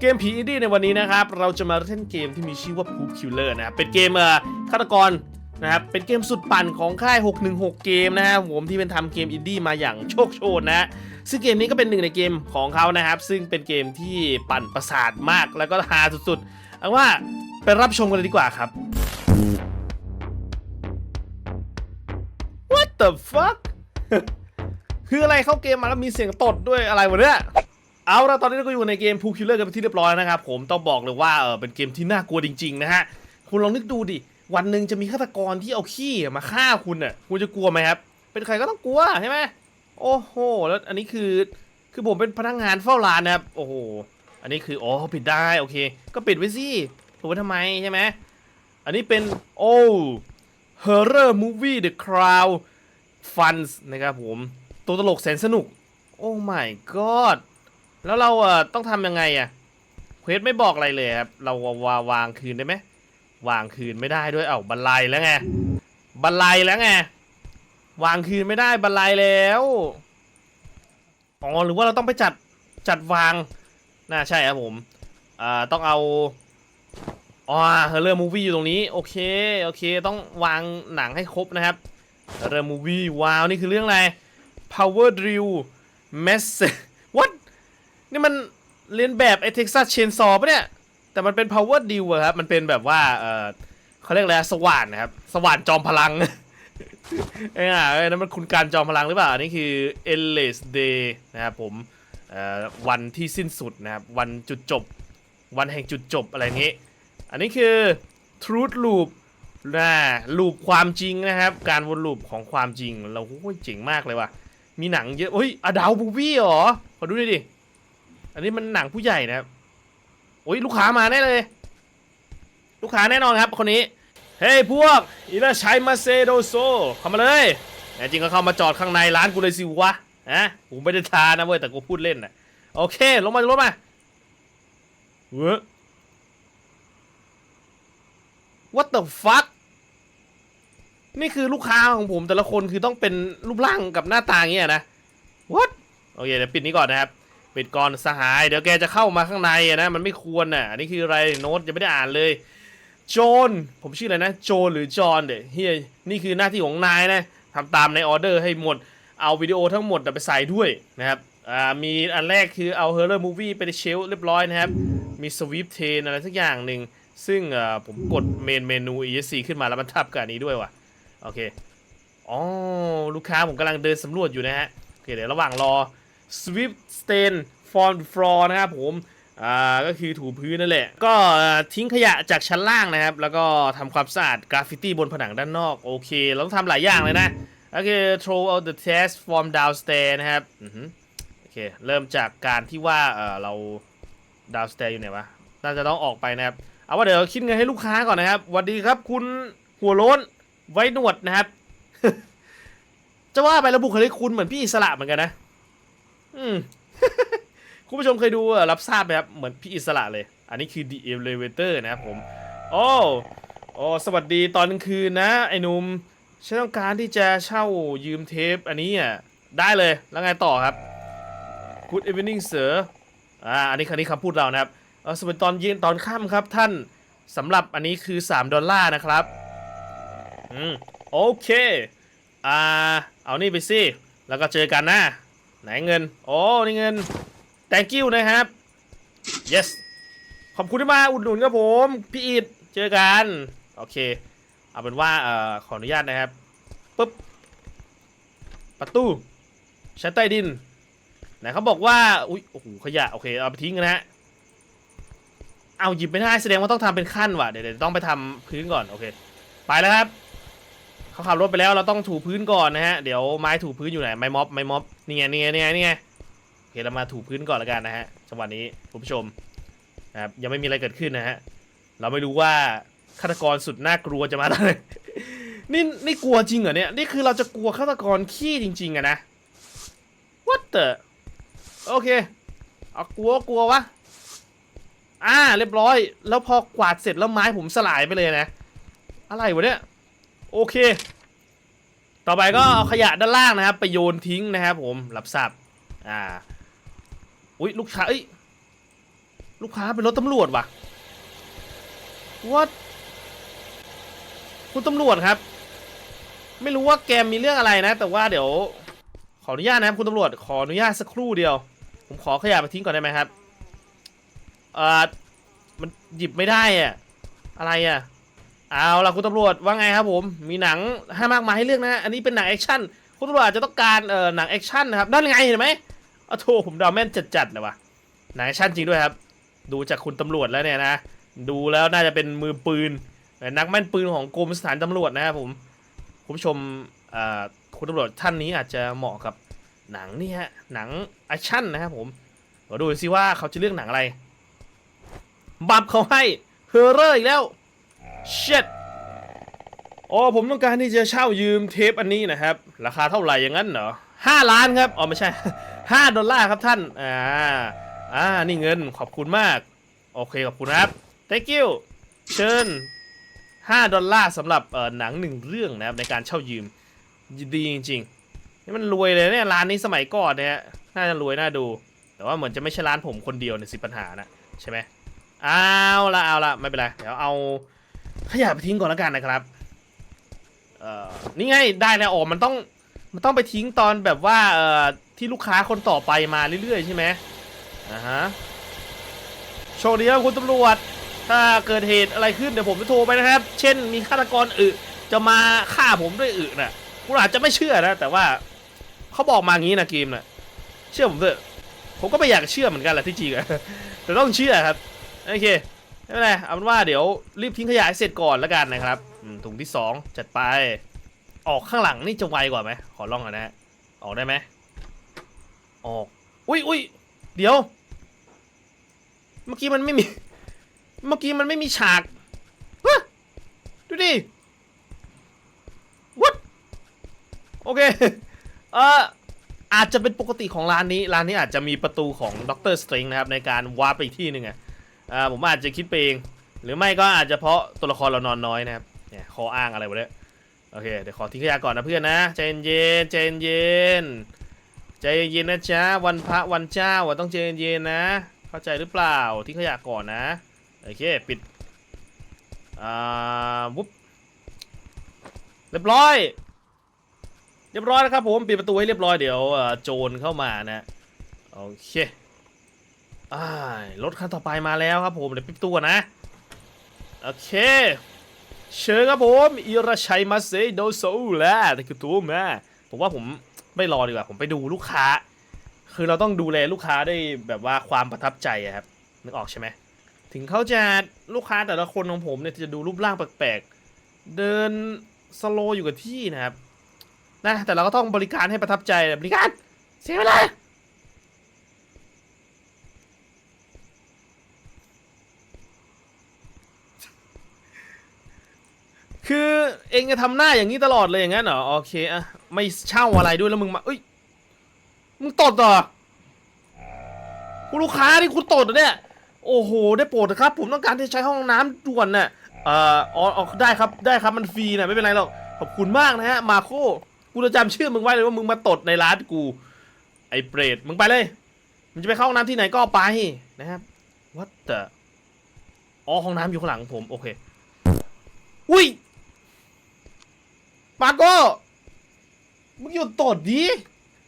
เกมผีอินดี้ในวันนี้นะครับ เราจะมาเล่นเกมที่มีชื่อว่า Poop Killer นะครับเป็นเกมเอ่อฆาตกรนะครับ เป็นเกมสุดปั่นของค่าย 616 เกมนะครับผมที่เป็นทำเกมอินดี้มาอย่างโชคโชนนะ ซึ่งเกมนี้ก็เป็นหนึ่งในเกมของเขานะครับ ซึ่งเป็นเกมที่ปั่นประสาทมากแล้วก็ฮาสุดๆเอาว่าไปรับชมกันเลยดีกว่าครับ What the fuck คืออะไรเข้าเกมมาแล้วมีเสียงตดด้วยอะไรวะเนี่ย เอาละตอนนี้เราก็อยู่ในเกม Pool Killer กันเป็นที่เรียบร้อยนะครับ ผมต้องบอกเลยว่าเออเป็นเกมที่น่ากลัวจริง ๆ นะฮะ คุณลองนึกดูดิ วันหนึ่งจะมีฆาตกรที่เอาขี้มาฆ่าคุณน่ะคุณจะกลัวไหมครับ เป็นใครก็ต้องกลัวใช่ไหมโอ้โห แล้วอันนี้คือคือผมเป็นพนักงานเฝ้าร้านนะครับ โอ้โห อันนี้คืออ๋อปิดได้โอเค ก็ปิดไว้สิถูกไว้ทำไมใช่ไหมอันนี้เป็นโอ้ Horror Movie The Crowd Funds นะครับผมตัวตลกแสนสนุก โอ้ my god แล้วเราเอ่อต้องทำยังไงอะเควสไม่บอกอะไรเลยครับ เราวาวางคืนได้ไหมวางคืนไม่ได้ด้วยเอ้าบันไลแล้วไงบันไลแล้วไงวางคืนไม่ได้บันไลแล้วอ๋อหรือว่าเราต้องไปจัดจัดวางน่าใช่ครับผมอ่าต้องเอาอ๋อเฮอร์เรอร์มูวี่อยู่ตรงนี้โอเคโอเค ต้องวางหนังให้ครบนะครับเฮอร์เรอร์มูวี่ว้าวนี่คือเรื่องอะไร Power Drill Mess What นี่มันเรียนแบบไอ้ Texas Chainsaw ปะเนี่ย แต่มันเป็น Power Drill อะครับ มันเป็นแบบว่า เออเขาเรียกอะไรสว่านนะครับ สว่านจอมพลังเอ้ยอะเอ้นั่นมันคุณการจอมพลังหรือเปล่า อันนี้คือ Endless Day นะครับผมอ่อวันที่สิ้นสุดนะครับ วันจุดจบ วันแห่งจุดจบอะไรอย่างงี้ อันนี้คือ Truth Loop นะลูปความจริงนะครับ การวนลูปของความจริง เราโอ้ยเจ๋งมากเลยว่ะ มีหนังเยอะเฮ้ยอดาวบูวี่เหรอ ขอดูหน่อยดิ อันนี้มันหนังผู้ใหญ่นะครับโอ้ยลูกค้ามาแน่เลย ลูกค้าแน่นอนครับคนนี้ เฮ้ยพวกอิราชัยมาเซโดโซเข้ามาเลยแน่จริงก็เข้ามาจอดข้างในร้านกูเลยสิวะนะกูไม่ได้ทานะเว้ยแต่กูพูดเล่นนะโอเค ลงมาลงมาเว้ย What the fuck นี่คือลูกค้าของผมแต่ละคนคือต้องเป็นรูปร่างกับหน้าตาอย่างเงี้ยนะ What โอเคเดี๋ยวปิดนี้ก่อนนะครับ ปิดก่อนสหาย เดี๋ยวแกจะเข้ามาข้างในนะมันไม่ควรน่ะอันนี้คืออะไรโน้ตยังไม่ได้อ่านเลยโจนผมชื่ออะไรนะ โจนหรือจอห์นเดี๋ยเฮียนี่คือหน้าที่ของนายนะทำตามในออเดอร์ให้หมดเอาวิดีโอทั้งหมดไปใส่ด้วยนะครับอ่ามีอันแรกคือเอา Horror Movie ไปในเชลฟ์เรียบร้อยนะครับ มีสวีปเทนอะไรสักอย่างหนึ่งซึ่งผมกดเมนเมนู ESC ขึ้นมาแล้วมันทับกับอันนี้ด้วยว่ะ โอเค อ๋อ ลูกค้าผมกำลังเดินสำรวจอยู่นะฮะ โอเค เดี๋ยวระหว่างรอ sweep stain from floor นะครับผมอ่าก็คือถูพื้นนั่นแหละ ก็ทิ้งขยะจากชั้นล่างนะครับ แล้วก็ทำความสะอาดกราฟฟิตี้บนผนังด้านนอก โอเค เราต้องทำหลายอย่างเลยนะโอเค throw out the trash from downstairs นะครับอือหือโอเค เริ่มจากการที่ว่าเออเรา downstairs อยู่ไหนวะ น่าจะต้องออกไปนะครับ เอาว่าเดี๋ยวคิดเงินให้ลูกค้าก่อนนะครับสวัสดีครับคุณหัวโล้นไว้หนวดนะครับ จะว่าไปแล้วบุคลิกคุณเหมือนพี่อิสระเหมือนกันนะ อืมคุณผู้ชมเคยดูรับทราบไหมครับ เหมือนพี่อิสระเลย อันนี้คือ The Elevator นะครับผม โอ้โอ้สวัสดีตอนกลางคืนนะ ไอ้หนุ่มฉันต้องการที่จะเช่ายืมเทปอันนี้อะได้เลยแล้วไงต่อครับ Good evening sir อ่าอันนี้คันนี้คำพูดเรานะครับเออสวัสดีตอนเย็นตอนค่ำครับท่านสำหรับอันนี้คือ 3 ดอลลาร์นะครับอืมโอเคอ่าเอานี่ไปสิแล้วก็เจอกันนะ ไหนเงิน โอ้นี่เงิน thank you นะครับ yes ขอบคุณที่มาอุดหนุนครับผม พี่อีดเจอกัน โอเค เอาเป็นว่าเอ่อขออนุญาตนะครับปุ๊บ ประตูชั้นใต้ดิน ไหนเขาบอกว่า อุ้ยโอ้โหขยะ โอเค เอาไปทิ้งกันนะฮะ เอาหยิบไม่ได้แสดงว่าต้องทำเป็นขั้นว่ะ เดี๋ยวเดี๋ยวต้องไปทำพื้นก่อน โอเค ไปแล้วครับ เขาขับรถไปแล้วเราต้องถูพื้นก่อนนะฮะเดี๋ยวไม้ถูพื้นอยู่ไหนไม้ม็อบไม้ม็อบนี่ไงนี่ไงนี่ไงนี่ไงโอเคเรามาถูพื้นก่อนแล้วกันนะฮะจังหวะนี้คุณผู้ชมนะครับยังไม่มีอะไรเกิดขึ้นนะฮะเราไม่รู้ว่าฆาตกรสุดน่ากลัวจะมาได้นี่นี่กลัวจริงเหรอเนี่ยนี่คือเราจะกลัวฆาตกรขี้จริง ๆอะนะ what the โอเคเอากลัวกลัววะอ่าเรียบร้อย แล้วพอกวาดเสร็จแล้วไม้ผมสลายไปเลยนะ อะไรวะเนี่ย โอเค ต่อไปก็เอาขยะด้านล่างนะครับ ไปโยนทิ้งนะครับผมรับทราบอ่าอุ้ยลูกค้าเอ้ยลูกค้าเป็นรถตำรวจว่ะ what คุณตำรวจครับ ไม่รู้ว่าแกมมีเรื่องอะไรนะ แต่ว่าเดี๋ยว ขออนุญาตนะครับคุณตำรวจ ขออนุญาตสักครู่เดียว ผมขอขยะไปทิ้งก่อนได้ไหมครับเอ่อมันหยิบไม่ได้อะอะไรอะ เอาล่ะคุณตำรวจว่าไงครับผม มีหนังให้มากมายให้เลือกนะ อันนี้เป็นหนังแอคชั่นคุณตำรวจอาจจะต้องการเอ่อหนังแอคชั่นนะครับด้านไงเห็นไหมอ้โธ่ผมเดาแม่นจัดๆเลยว่ะหนังแอคชั่นจริงด้วยครับ ดูจากคุณตำรวจแล้วเนี่ยนะดูแล้วน่าจะเป็นมือปืนนักแม่นปืนของกรมสถานตำรวจนะครับผมคุณผู้ชมเอ่อคุณตำรวจท่านนี้อาจจะเหมาะกับหนังนี่ฮะหนังแอคชั่นนะครับผมมาดูสิว่าเขาจะเลือกหนังอะไรบับเขาให้เฮอร์เรอร์อีกแล้ว เช็ดอ๋อผมต้องการที่จะเช่ายืมเทปอันนี้นะครับ ราคาเท่าไหร่อย่างนั้นเหรอห้าล้านครับอ๋อไม่ใช่ห้าดอลลาร์ครับท่าน อ่า อ่า นี่เงินขอบคุณมาก โอเคขอบคุณครับ thank you เชิญ5ดอลลาร์สำหรับเอ่อหนังหนึ่งเรื่องนะครับในการเช่ายืมดีจริงๆนี่มันรวยเลยเนี่ยร้านนี้สมัยก่อนเนี่ยน่าจะรวยน่าดู แต่ว่าเหมือนจะไม่ใช่ร้านผมคนเดียวเนี่ยสิปัญหานะใช่ไหมเอาละเอาละไม่เป็นไรเดี๋ยวเอา ขยะไปทิ้งก่อนแล้วกันนะครับ เอ่อนี่ไงได้แล้วอ๋อมันต้องมันต้องไปทิ้งตอนแบบว่าเอ่อที่ลูกค้าคนต่อไปมาเรื่อยๆใช่ไหมอ่าฮะโชคดีครับคุณตำรวจ ถ้าเกิดเหตุอะไรขึ้นเดี๋ยวผมจะโทรไปนะครับ เช่นมีฆาตกรอึจะมาฆ่าผมด้วยอึน่ะคุณอาจจะไม่เชื่อนะ แต่ว่าเขาบอกมางี้นะเกมน่ะเชื่อผมเถอะผมก็ไม่อยากเชื่อเหมือนกันแหละที่จริงอะแต่ต้องเชื่อครับ โอเค ไม่เป็นไรเอาเป็นว่าเดี๋ยวรีบทิ้งขยะให้เสร็จก่อนแล้วกันนะครับอืมถุงที่สองจัดไป ออกข้างหลังนี่จะไวกว่าไหมขอลองหน่อยนะฮะออกได้ไหมออก อุ้ยอุ้ยเดี๋ยว เมื่อกี้มันไม่มี เมื่อกี้มันไม่มีฉากฮะดูดิ what โอเค เอ่อ อาจจะเป็นปกติของร้านนี้ ร้านนี้อาจจะมีประตูของด็อกเตอร์สตริงนะครับ ในการวาร์ปไปอีกที่หนึ่งอะ อ่าผมอาจจะคิดไปเอง หรือไม่ก็อาจจะเพราะตัวละครเรานอนน้อยนะครับเนี่ยคออ้างอะไรวะเนี่ยโอเคเดี๋ยวขอทิ้งขยะก่อนนะเพื่อนนะใจเย็นใจเย็นใจเย็นนะจ๊ะวันพระวันเจ้าต้องใจเย็นนะ เข้าใจหรือเปล่าทิ้งขยะก่อนนะโอเคปิดอ่าวุ๊บเรียบร้อย เรียบร้อยแล้วครับผมปิดประตูให้เรียบร้อยเดี๋ยวโจรเข้ามานะโอเค อ่ารถคันต่อไปมาแล้วครับผมเดี๋ยวปิดตูก่อนะ โอเค เชิญครับผมอิรชัยมาเซโดโซแล้วแต่คือตัวแม่ผมว่าผมไม่รอดีกว่าผมไปดูลูกค้า คือเราต้องดูแลลูกค้าได้แบบว่าความประทับใจครับนึกออกใช่ไหมถึงเขาจะลูกค้าแต่ละคนของผมเนี่ยจะดูรูปร่างแปลกๆ เดินสโลอยู่กับที่นะครับนะแต่เราก็ต้องบริการให้ประทับใจบริการเสียเวลา คือเองจะทำหน้าอย่างนี้ตลอดเลยอย่างนั้นเหรอ โอเคอะไม่เช่าอะไรด้วยแล้วมึงมาเอ้ย มึงตดเหรอคุณลูกค้าที่คุณตดเหรอเนี่ย โอ้โห ได้โปรดเถอะครับ ผมต้องการที่จะใช้ห้องน้ำด่วนน่ะเอ่ออ๋ออ๋อได้ครับได้ครับมันฟรีนะไม่เป็นไรหรอก ขอบคุณมากนะฮะ มาโคกูจะจำชื่อมึงไว้เลยว่ามึงมาตดในร้านกู ไอ้เปรตมึงไปเลย มึงจะไปเข้าห้องน้ำที่ไหนก็ไปนะครับ what the อ๋อห้องน้ำอยู่ข้างหลังผม โอเค อุ้ย มาโก้มึงหยุดตดดิ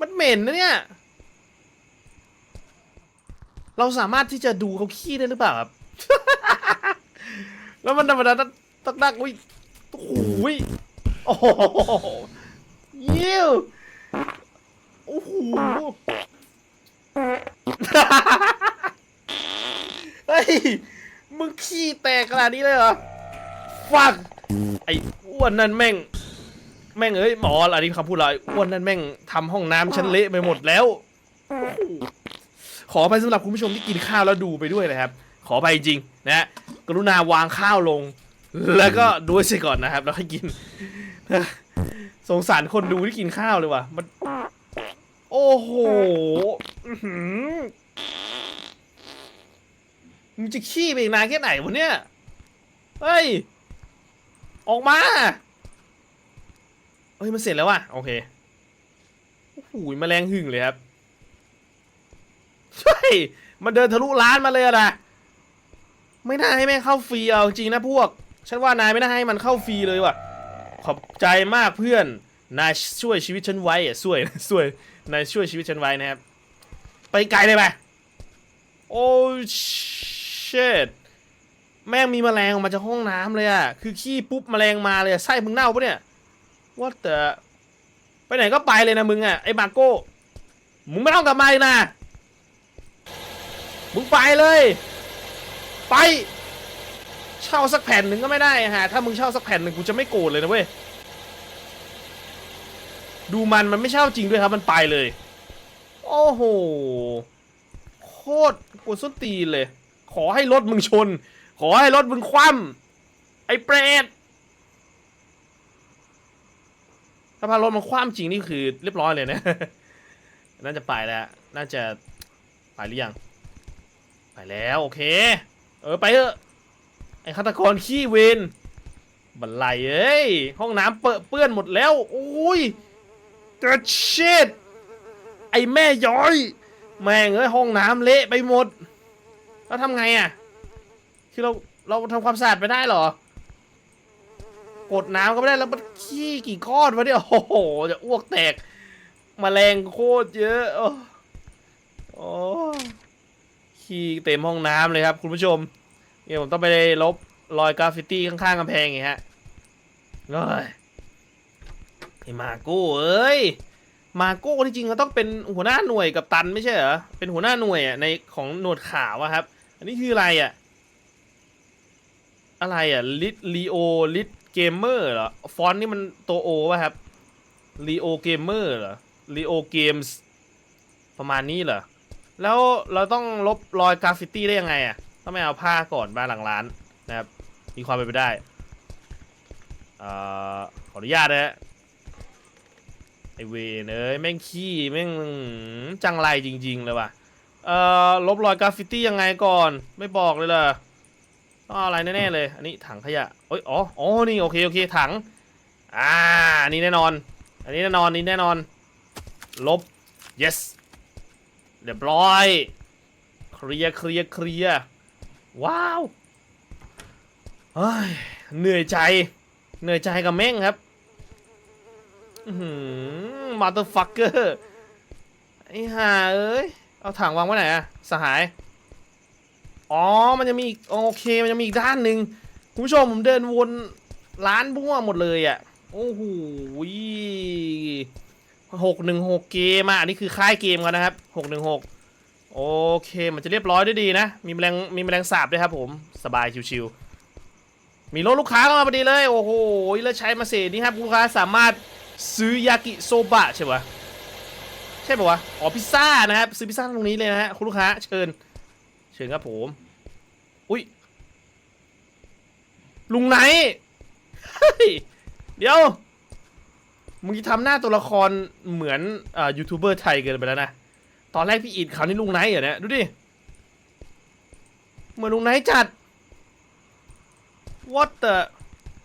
มันเหม็นนะเนี่ย เราสามารถที่จะดูเขาขี้ได้หรือเปล่าครับ แล้วมันธรรมดาตักนักอุ้ยโอ้โหยโอ้โหยิ้วโอ้โหเฮ้ย มึงขี้แตกขนาดนี้เลยเหรอ ฟัก ไอ้อ้วนนั่นแม่ง แม่งเอ้ยหมออันนี้คำพูดเราอ้อ้วนนั่นแม่งทำห้องน้ำฉันเละไปหมดแล้ว ขอไปสำหรับคุณผู้ชมที่กินข้าวแล้วดูไปด้วยนะครับ ขอไปจริงนะ กรุณาวางข้าวลง แล้วก็ดูให้เสร็จก่อนนะครับ แล้วค่อยกิน สงสารคนดูที่กินข้าวเลยว่ะมัน โอ้โหมึงจะขี้ไปอีกนานแค่ไหนวะเนี่ย เฮ้ย ออกมา เฮ้ยมันเสร็จแล้วว่ะโอเคโอ้โหแมลงหึ่งเลยครับใช่มันเดินทะลุร้านมาเลยอะนะไม่น่าให้แม่งเข้าฟรีเอาจริงนะพวก ฉันว่านายไม่น่าให้มันเข้าฟรีเลยว่ะ ขอบใจมากเพื่อน นายช่วยชีวิตฉันไว้อะช่วยช่วย นายช่วยชีวิตฉันไว้นะครับ ไปไกลเลยไปโอ้เชดแม่งมีแมลงออกมาจากห้องน้ำเลยอะคือขี้ปุ๊บแมลงมาเลยอะไส้มึงเน่าปะเนี่ย ว่าแต่ไปไหนก็ไปเลยนะมึงอะไอ้มาโก้ มึงไม่ต้องกลับมาอีกนะ มึงไปเลย ไป เช่าสักแผ่นหนึ่งก็ไม่ได้ฮะ ถ้ามึงเช่าสักแผ่นหนึ่งกูจะไม่โกรธเลยนะเว้ย ดูมันมันไม่เช่าจริงด้วยครับมันไปเลย โอ้โห โคตรกวนส้นตีนเลย ขอให้รถมึงชน ขอให้รถมึงคว่ำไอ้เปรต ถ้าพารถมันคว่ำจริงนี่คือเรียบร้อยเลยนะ น่าจะไปแล้ว น่าจะไปหรือยัง ไปแล้วโอเค เออไปเถอะไอ้ฆาตกรขี้เวนบันไลเอ้ยห้องน้ำเปื้อนเปื้อนหมดแล้วโอ้ยกระเช็ดไอ้แม่ย้อย แม่งเอ้ยห้องน้ำเละไปหมด แล้วทำไงอะ คือเราเราทำความสะอาดไปได้หรอ กดน้ำก็ไม่ได้แล้วมันขี้กี่ก้อนวะเนี่ยโอ้โหจะอ้วกแตกแมลงโคตรเยอะโอ้ขี้เต็มห้องน้ำเลยครับ คุณผู้ชมเนี่ยผมต้องไปลบรอยกราฟฟิตี้ข้างๆกำแพงไงฮะเฮ้ยไอ้มาโก้เอ้ยมาโก้ที่จริงก็ต้องเป็นหัวหน้าหน่วยกับตันไม่ใช่เหรอเป็นหัวหน้าหน่วยอะในของหนวดขาวอะครับ อันนี้คืออะไรอะ อะไรอะลิทลีโอลิทเกมเมอร์เหรอ ฟอนต์นี่มันตัวโอป่ะครับลีโอเกมเมอร์เหรอลีโอเกมส์ประมาณนี้เหรอ แล้วเราต้องลบรอยกราฟฟิตี้ได้ยังไงอะต้องไม่เอาผ้าก่อนมานหลังร้านนะครับ มีความเป็นไปได้อ่อขออนุญาตนะฮะไอเวนเอ้ยแม่งขี้แม่งจังไรจริง ๆ เลยว่ะเอ่อลบรอยกราฟฟิตี้ยังไงก่อน ไม่บอกเลยเหรอ ต้องเอาอะไรแน่ๆเลย อันนี้ถังขยะเอ้ยอ๋ออ๋อนี่โอเคโอเคถัง อ่าอันนี้แน่นอน อันนี้แน่นอนนี้แน่นอน ลบ yes เรียบร้อย เคลียร์เคลียร์เคลียร์ว้าวเฮ้ยเหนื่อยใจ เหนื่อยใจกับแม่งครับมมาเตอร์ฟักเกอร์ไอ้ห่าเอ้ย เอาถังวางไว้ไหนอะสหาย อ๋อ มันจะมีอีกโอเค มันจะมีอีกด้านหนึ่งคุณผู้ชมผมเดินวนร้านบัวหมดเลยอะโอ้โหหกหนึ่งหกเกมอะอันนี้คือค่ายเกมกันนะครับหกหนึ่งหกโอเค มันจะเรียบร้อยด้วยดีนะ มีแมลงมีแมลงสาบด้วยครับผม สบายชิวๆ มีรถลูกค้าเข้ามาพอดีเลย โอ้โหแล้วใช้มาเสนี่ครับลูกค้าสามารถซื้อยากิโซบะใช่ปะใช่ปะวะ อ๋อพิซซ่านะครับ ซื้อพิซซ่าตรงนี้เลยนะฮะคุณลูกค้าเชิญ ชิญครับผม อุ้ย ลุงไหน เดี๋ยว มึงจะทำหน้าตัวละครเหมือนอ่ายูทูบเบอร์ไทยเกินไปแล้วนะ ตอนแรกพี่อิดเขานี่ลุงไนเหรอเนี่ย ดูดิ เหมือนลุงไนจัด what the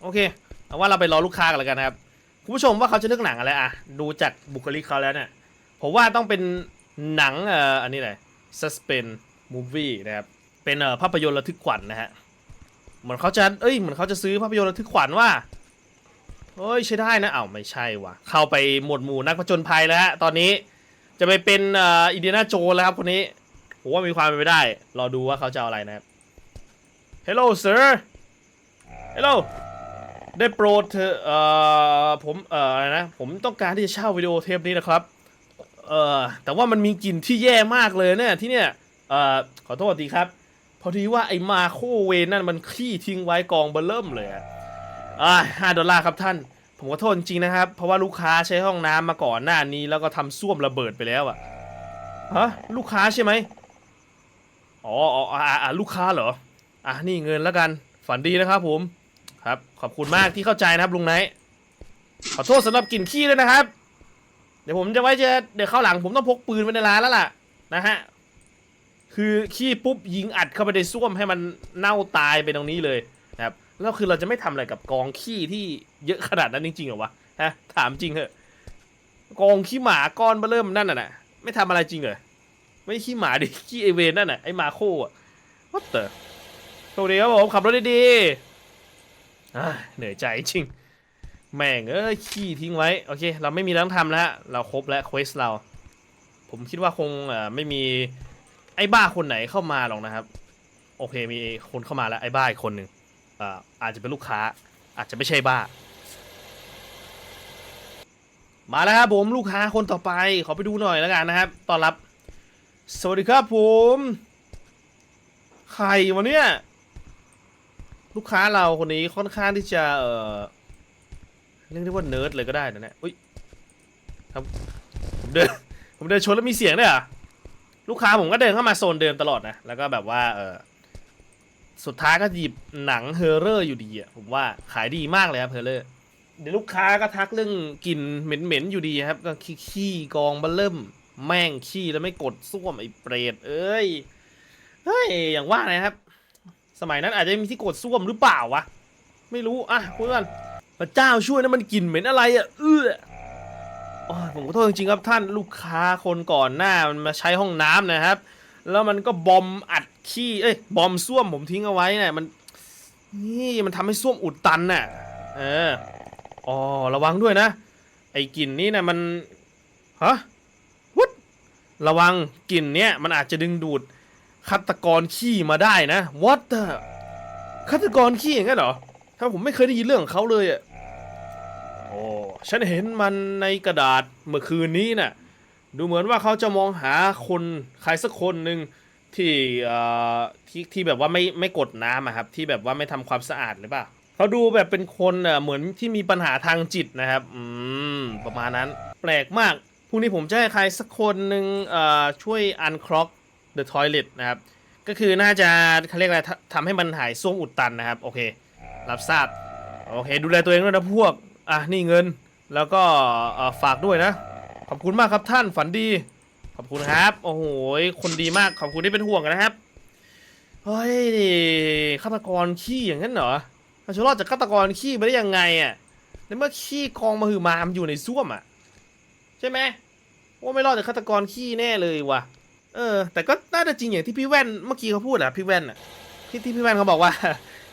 โอเคเอาว่าเราไปรอลูกค้ากันแล้วกันนะครับ คุณผู้ชมว่าเขาจะเลือกหนังอะไรอะดูจากบุคลิกเขาแล้วเนี่ย ผมว่าต้องเป็นหนังเอ่ออันนี้เลย suspense movie นะครับเป็นภาพยนตร์ระทึกขวัญนะฮะเหมือนเขาจะเอ้ยเหมือนเขาจะซื้อภาพยนตร์ระทึกขวัญว่าเฮ้ยใช้ได้นะเอ้าไม่ใช่ว่ะ เข้าไปหมวดหมู่นักผจญภัยแล้วฮะตอนนี้จะไปเป็นอ,อินเดียนาโจนแล้วครับคนนี้ผมว่ามีความเป็นไปได้ รอดูว่าเขาจะเอาอะไรนะครับ Hello sir Hello ได้โปรดเธอะเอ่อผมเอ่ออะไรนะ ผมต้องการที่จะเช่าวิดีโอเทปนี้นะครับ เอ่อแต่ว่ามันมีกลิ่นที่แย่มากเลยเนี่ยที่เนี่ย เอ่อขอโทษทีครับ พอดีว่าไอ้มาโคเวนนั่นมันขี้ทิ้งไว้กองเบลเริ่มเลยอะอ่าห้าดอลลาร์ครับท่าน ผมขอโทษจริงๆนะครับ เพราะว่าลูกค้าใช้ห้องน้ำมาก่อนหน้านี้ แล้วก็ทำส้วมระเบิดไปแล้วอะฮะลูกค้าใช่ไหมอ๋ออ๋ออ่าอ่าลูกค้าเหรอ อะนี่เงินแล้วกันฝันดีนะครับผมครับ ขอบคุณมากที่เข้าใจนะครับลุงไนท์ขอโทษสำหรับกลิ่นขี้ด้วยนะครับ เดี๋ยวผมจะไว้จะเดี๋ยวเข้าวหลังผมต้องพกปืนไว้ในร้านแล้วล่ะนะฮะ คือขี้ปุ๊บยิงอัดเข้าไปในส้วมให้มันเน่าตายไปตรงนี้เลยนะครับแล้วคือเราจะไม่ทำอะไรกับกองขี้ที่เยอะขนาดนั้นจริงๆเหรอวะฮะถามจริงเหอะกองขี้หมาก้อนเบอเริ่มนั่นน่ะไม่ทำอะไรจริงเหรอไม่ขี้หมาดิขี้ไอเวนนั่นน่ะไอมาโคอะ what the โชคดีครับผมขับรถดีๆเหนื่อยใจจริง แม่งเอ้ยขี้ทิ้งไว้โอเค เราไม่มีเรื่องทำแล้วเราครบแล้วเควสเรา ผมคิดว่าคงไม่มี ไอ้บ้าคนไหนเข้ามาหรอกนะครับ โอเคมีคนเข้ามาแล้วไอ้บ้าอีกคนหนึ่งอ่าอาจจะเป็นลูกค้า อาจจะไม่ใช่บ้า มาแล้วครับผมลูกค้าคนต่อไป ขอไปดูหน่อยแล้วกันนะครับต้อนรับ สวัสดีครับผมใครวะเนี่ยลูกค้าเราคนนี้ค่อนข้างที่จะเออเรียกได้ว่าเนิร์ดเลยก็ได้นะเนี่ยอุ้ยครับผมเดินผมเดินชนแล้วมีเสียงด้วยเหรอะ ลูกค้าผมก็เดินเข้ามาโซนเดิมตลอดนะ แล้วก็แบบว่าเออสุดท้ายก็หยิบหนังเฮอร์เรอร์อยู่ดีอะผมว่าขายดีมากเลยครับเฮอร์เรอร์เดี๋ยวลูกค้าก็ทักเรื่องกลิ่นเหม็นๆอยู่ดีครับ ก็ขี้ขี้กองเบัลเริ่ม แม่งขี้แล้วไม่กดส้วมไอ้เปรตเอ้ยเฮ้ยอย่างว่านะครับ สมัยนั้นอาจจะมีที่กดส้วมหรือเปล่าวะไม่รู้อะคุยกันพระเจ้าช่วยนะมันกลิ่นเหม็นอะไรอะเออ โอ้ยผมขอโทษจริงๆครับท่านลูกค้าคนก่อนหน้ามันมาใช้ห้องน้ำนะครับ แล้วมันก็บอมอัดขี้เอ้ยบอมส้วมผมทิ้งเอาไว้เนี่ยมันนี่มันทำให้ส้วมอุดตันน่ะเอออ๋อระวังด้วยนะ ไอ้กลิ่นนี้นะมันฮะวุดระวังกลิ่นเนี้ยมันอาจจะดึงดูดฆาตกรขี้มาได้นะ what the ฆาตกรขี้อย่างนั้นเหรอถ้าผมไม่เคยได้ยินเรื่องของเขาเลยอะ โอ้ฉันเห็นมันในกระดาษเมื่อคืนนี้น่ะ ดูเหมือนว่าเขาจะมองหาคนใครสักคนหนึ่งที่เอ่อที่ที่แบบว่าไม่ไม่กดน้ำอะครับ ที่แบบว่าไม่ทำความสะอาดหรือเปล่าเขาดูแบบเป็นคนเอ่อเหมือนที่มีปัญหาทางจิตนะครับ อืม ประมาณนั้น แปลกมากพรุ่งนี้ผมจะให้ใครสักคนหนึ่งเอ่อช่วย unclog the toilet นะครับ ก็คือน่าจะเขาเรียกอะไรทำทำให้มันหายส้วมอุดตันนะครับ โอเค รับทราบ โอเค ดูแลตัวเองด้วยนะพวก อะนี่เงินแล้วก็ฝากด้วยนะ ขอบคุณมากครับท่านฝันดี ขอบคุณครับ โอ้โหคนดีมากขอบคุณที่เป็นห่วงนะครับเฮ้ยฆาตกรขี้อย่างนั้นเหรอเราจะรอดจากฆาตกรขี้ไปได้ยังไงอะในเมื่อขี้กองมาหือมามอยู่ในส้วมอะ ใช่ไหมว่าไม่รอดจากฆาตกรขี้แน่เลยว่ะ เออ แต่ก็น่าจะจริงอย่างที่พี่แว่นเมื่อกี้เขาพูดอะพี่แว่นอะที่ที่พี่แว่นเขาบอกว่า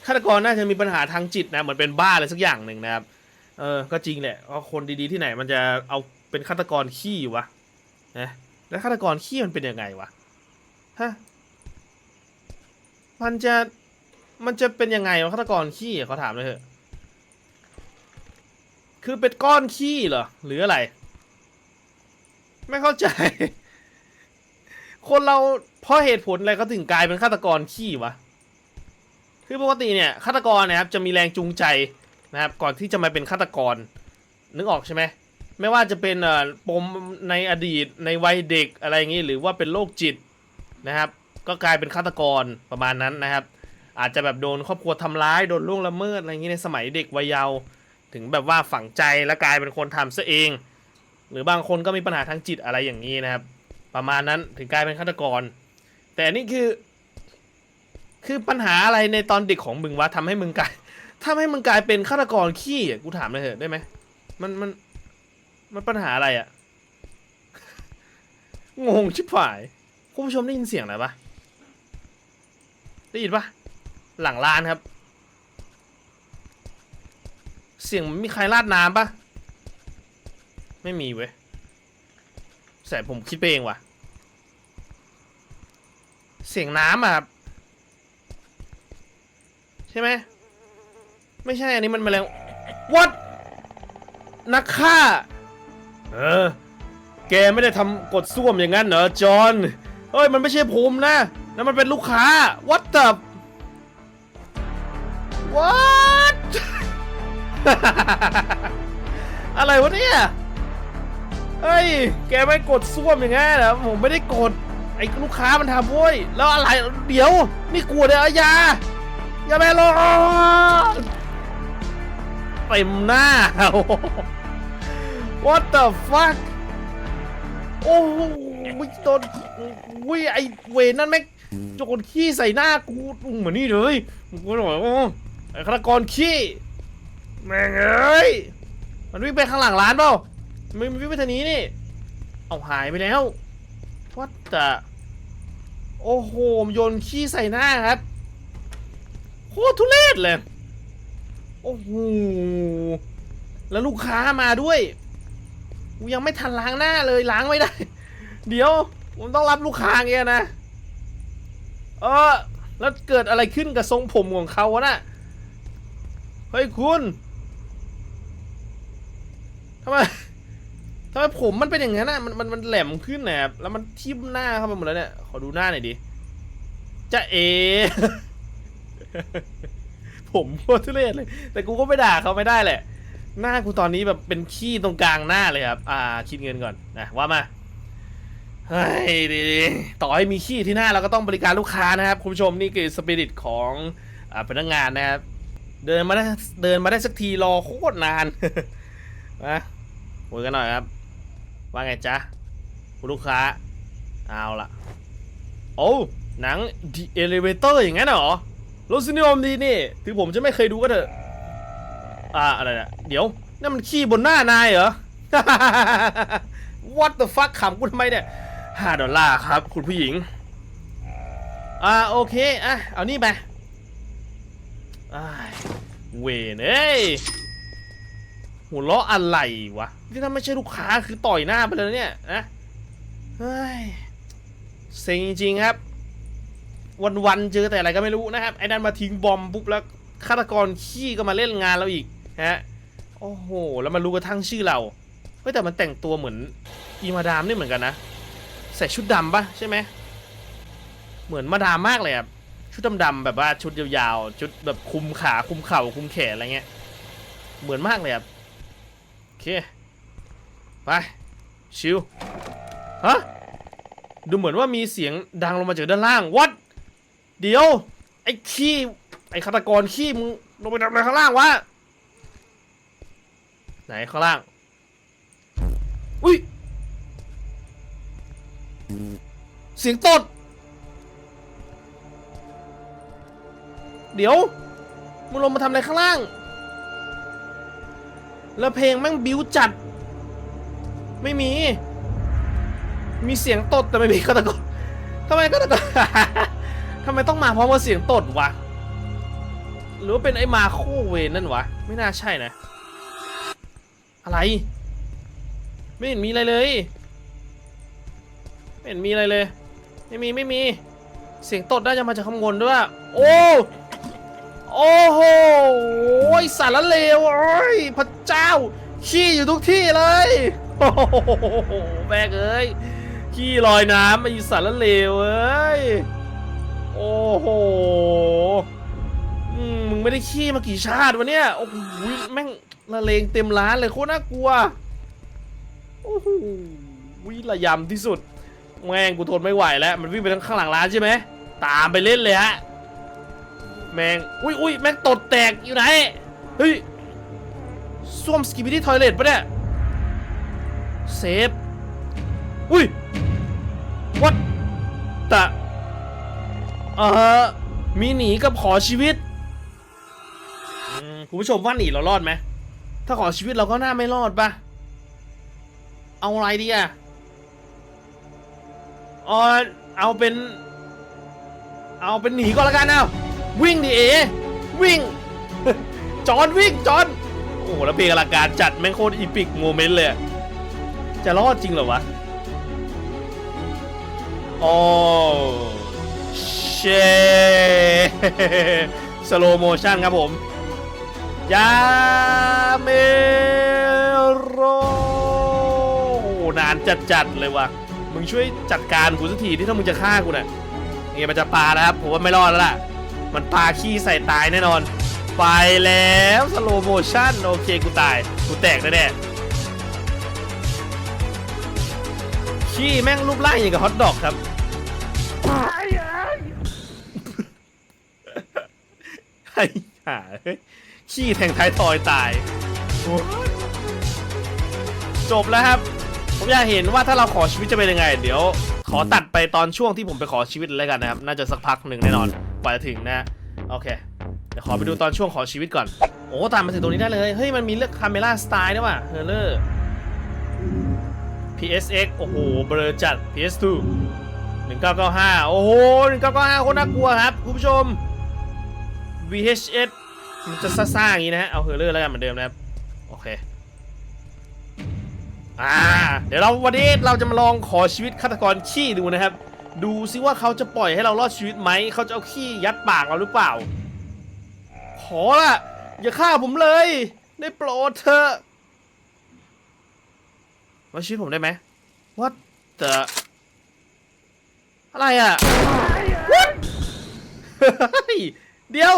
ฆาตกรน่าจะมีปัญหาทางจิตนะเหมือนเป็นบ้าอะไรสักอย่างหนึ่งนะครับ เออ ก็จริงแหละว่าคนดีๆที่ไหนมันจะเอาเป็นฆาตกรขี้วะนะแล้วฆาตกรขี้มันเป็นยังไงวะ ฮะ มันจะ มันจะเป็นยังไงวะฆาตกรขี้เขาถามเลยเถอะ คือเป็นก้อนขี้เหรอ หรืออะไร ไม่เข้าใจ คนเราเพราะเหตุผลอะไรเขาถึงกลายเป็นฆาตกรขี้วะ คือปกติเนี่ยฆาตกรนะครับจะมีแรงจูงใจ นะครับ ก่อนที่จะมาเป็นฆาตกร นึกออกใช่ไหมไม่ว่าจะเป็นเอ่อปมในอดีตในวัยเด็กอะไรอย่างนี้หรือว่าเป็นโรคจิตนะครับ ก็กลายเป็นฆาตกรประมาณนั้นนะครับ อาจจะแบบโดนครอบครัวทำร้ายโดนล่วงละเมิดอะไรอย่างนี้ในสมัยเด็กวัยเยาว์ถึงแบบว่าฝังใจและกลายเป็นคนทำซะเอง หรือบางคนก็มีปัญหาทางจิตอะไรอย่างนี้นะครับ ประมาณนั้นถึงกลายเป็นฆาตกร แต่นนี่คือ คือปัญหาอะไรในตอนเด็กของมึงวะทำให้มึงกลาย ทำให้มึงกลายเป็นฆาตกรขี้อะกูถามเลยเถอะได้ไหมมันมันมันปัญหาอะไรอะ งงชิบหายคุณผู้ชมได้ยินเสียงอะไรปะได้ยินปะหลังร้านครับ เสียงมีใครราดน้ำปะไม่มีเว้ยแต่ผมคิดไปเองว่ะ เสียงน้ำอะครับ ใช่ไหม ไม่ใช่อันนี้มันแมลง what นักฆ่า เออ แกไม่ได้ทำกดส้วมอย่างนั้นเหรอจอห์นเฮ้ย มันไม่ใช่ผมนะนั่นมันเป็นลูกค้า what the what อะไรวะเนี่ย เฮ้ย แกไม่กดส้วมอย่างงั้นเหรอผมไม่ได้กด ไอ้ลูกค้ามันทำโว้ย แล้วอะไร เดี๋ยว นี่กลัวเดี๋ยวอยาอย่าไปรอ เต็มหน้า What the fuck โอ้โหโดนวิไอเวนั่นแม่งโจนขี้ใส่หน้ากูเหมือนนี่เลยกูบอกว่าโอ้ไอฆาตกรขี้แม่งเอ้ยมันวิ่งไปข้างหลังร้านเปล่าม่ไม่วิ่งไปทางนี้นี่ เอาหายไปแล้ววัดแต่โอ้โหมโยนขี้ใส่หน้าครับโคตรทุเรศเลย โอ้โห แล้วลูกค้ามาด้วย กูยังไม่ทันล้างหน้าเลยล้างไม่ได้ เดี๋ยว ผมต้องรับลูกค้าเงี้ยนะ เออ แล้วเกิดอะไรขึ้นกับทรงผมของเขาวะน่ะ เฮ้ยคุณทำไมทำไมผมมันเป็นอย่างนั้นน่ะมันมันมันแหลมขึ้นแหนบแล้วมันทิ่มหน้าเข้าไปหมดแล้วเนี่ย ขอดูหน้าหน่อยดิจะเอ ผมโคตรทุเรศเลย แต่กูก็ไม่ด่าเขาไม่ได้แหละ หน้ากูตอนนี้แบบเป็นขี้ตรงกลางหน้าเลยครับ อ่า คิดเงินก่อนนะว่ามาเฮ้ยดีต่อให้มีขี้ที่หน้าเราก็ต้องบริการลูกค้านะครับ คุณผู้ชมนี่คือสปิริตของอ่าพนักงานนะครับ เดินมาได้เดินมาได้สักทีรอโคตรนานนะคุยกันหน่อยครับ ว่าไงจ๊ะคุณลูกค้า เอาละโอ้หนัง The Elevator อย่างนั้นเหรอ รสนิยมดีนี่ ถึงผมจะไม่เคยดูก็เถอะ อ่าอะไรนะเดี๋ยวนั่นมันขี้บนหน้านายเหรอ What the fuck ขำกูทำไมเนี่ยห้าดอลลาร์ครับ คุณผู้หญิง อ่าโอเค อะ เอานี่ไปอ้ายเวนเอ้ยหัวเราะอะไรวะ นี่ถ้าไม่ใช่ลูกค้าคือต่อยหน้าไปเลยเนี่ยนะเฮ้ยเซ็งจริงๆครับ วันๆเจอแต่อะไรก็ไม่รู้นะครับไอ้นั่นมาทิ้งบอมปุ๊บแล้วฆาตกรขี้ก็มาเล่นงานเราอีกฮะโอ้โห แล้วมันรู้กระทั่งชื่อเราเฮ้ยแต่มันแต่งตัวเหมือนอีมาดามนี่เหมือนกันนะใส่ชุดดำปะใช่ไหมเหมือนมาดามมากเลยครับชุดดำๆแบบว่าชุดยาวๆชุดแบบคุมขาคุมเข่าคุมแขนอะไรเงี้ยเหมือนมากเลยครับโอเคไปชิวฮะดูเหมือนว่ามีเสียงดังลงมาจากด้านล่างวัด เดี๋ยว ไอ้ขี้ไอ้ฆาตกรขี้มึงลงไปทำอะไรข้างล่างวะไหนข้างล่าง อุ้ยเสียงตด เดี๋ยวมึงลงมาทำอะไรข้างล่าง แล้วเพลงแม่งบิ้วจัด ไม่มี มีเสียงตดแต่ไม่มีฆาตกรทำไมฆาตกร ทำไมต้องมาพร้อมกับเสียงตดวะ หรือว่าเป็นไอ้มาโคเวนนั่นวะ ไม่น่าใช่นะ อะไร ไม่เห็นมีอะไรเลย ไม่เห็นมีอะไรเลย ไม่มีไม่มี เสียงตดน่าจะมาจากข้างบนด้วย โอ้ โอ้โหโอ้ยสารเลวโอ้ยพระเจ้า ขี้อยู่ทุกที่เลยโอ้โหแบกเอ้ยขี้ลอยน้ำไอ้สารเลวเอ้ย โอ้โหมึงไม่ได้ขี้มากี่ชาติวะเนี่ย โอ้โหแม่งละเลงเต็มร้านเลยโคตรน่ากลัว โอ้โหวิระยำที่สุด แม่งกูทนไม่ไหวแล้ว มันวิ่งไปทางข้างหลังร้านใช่ไหม ตามไปเล่นเลยฮะ แม่ง อุ้ยอุ้ยแม่งตดแตกอยู่ไหน เฮ้ยส้วมสกิบิดี้ทอยเลทปะเนี่ย เซฟ อุ้ยวัดตะ เออมีหนีกับขอชีวิตอืมคุณผู้ชมว่าหนีเรารอดไหมถ้าขอชีวิตเราก็น่าไม่รอดปะเอาอะไรดีอะเอาเอาเป็น เอาเป็นหนีก็แล้วกันเอาวิ่งดิเอวิ่ง จอนวิ่งจอนโอ้โหแล้วเพลงอลังการจัดแม่งโคตรอีพิกโมเมนต์เลยอะจะรอดจริงเหรอวะ โอ้เชสโลโมชั่นครับผมยาเมโรนานจัดๆเลยว่ะ มึงช่วยจัดการกูสักทีที่ถ้ามึงจะฆ่ากูน่ะเนี่ยมันจะปาแล้วครับผมว่าไม่รอดแล้วล่ะ มันปาขี้ใส่ตายแน่นอน ไปแล้วสโลโมชั่น โอเคกูตาย กูแตกแน่ๆขี้แม่งรูปร่างอย่างกับฮอทดอกครับ ไอ้ห่าเฮ้ยขี้แทงท้ายทอยตายโอ้ยจบแล้วครับ ผมอยากเห็นว่าถ้าเราขอชีวิตจะเป็นยังไง เดี๋ยว ขอตัดไปตอนช่วงที่ผมไปขอชีวิตแล้วกันนะครับ น่าจะสักพักหนึ่งแน่นอนกว่าจะถึงนะโอเค เดี๋ยวขอไปดูตอนช่วงขอชีวิตก่อน โอ้ตามมาถึงตรงนี้ได้เลย เฮ้ย มันมีเลือกคาเมล่าสไตล์ด้วยว่ะเฮอร์เลอร์ PSX โอ้โห เบลอจัด PS2 1995 โอ้โห 1995โคตรน่ากลัวครับ คุณผู้ชม VHS มันจะซ่าๆอย่างนี้นะฮะ เอาเฮอร์เลอร์แล้วกันเหมือนเดิมนะครับ โอเค อ่า เดี๋ยวเราวันนี้เราจะมาลองขอชีวิตฆาตกรขี้ดูนะครับ ดูซิว่าเขาจะปล่อยให้เรารอดชีวิตไหม เขาจะเอาขี้ยัดปากเราหรือเปล่า ขอละอย่าฆ่าผมเลย ได้โปรดเถอะไว่าชีวิตผมได้ไหม What the อะไรอะ What เดี๋ยว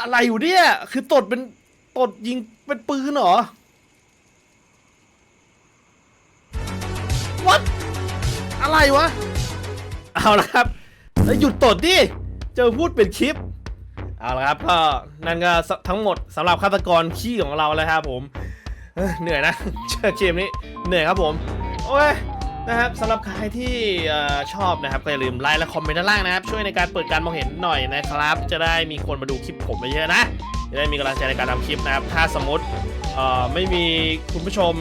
อะไรอยู่เนี่ย คือตดเป็นตดยิงเป็นปืนเหรอ What อะไรวะ เอาละครับ แล้วหยุดตดดิ เจอพูดเป็นคลิป เอาละครับก็นั่นก็ทั้งหมดสำหรับฆาตกรขี้ของเราแล้วครับผมเอ้ยเหนื่อยนะเจอเกมนี้ เหนื่อยครับผม โอ้ย นะครับสำหรับใครที่ชอบนะครับก็อย่าลืมไลค์และคอมเมนต์ด้านล่างนะครับช่วยในการเปิดการมองเห็นหน่อยนะครับ จะได้มีคนมาดูคลิปผมเยอะนะจะได้มีกำลังใจในการทำคลิปนะครับ ถ้าสมมติไม่มีคุณผู้ชม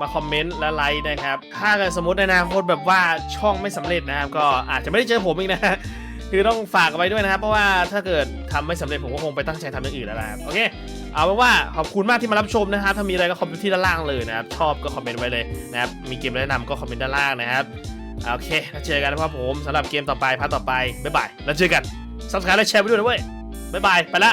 มาคอมเมนต์และไลค์นะครับ ถ้าเกิดสมมติในอนาคตแบบว่าช่องไม่สำเร็จนะครับ ก็อาจจะไม่ได้เจอผมอีกนะคือต้องฝากเอาไว้ด้วยนะครับ เพราะว่าถ้าเกิดทำไม่สำเร็จผมก็คงไปตั้งใจทำอย่างอื่นแล้วนะครับโอเค เอาเป็นว่าขอบคุณมากที่มารับชมนะครับ ถ้ามีอะไรก็คอมเมนต์ที่ด้านล่างเลยนะครับ ชอบก็คอมเมนต์ไว้เลยนะครับ มีเกมแนะนำก็คอมเมนต์ด้านล่างนะครับ โอเคแล้วเจอกันนะครับผมสำหรับเกมต่อไปพาร์ทต่อไป บ๊ายบาย แล้วเจอกัน subscribe และแชร์ไปด้วยนะเว้ย บ๊ายบาย ไปละ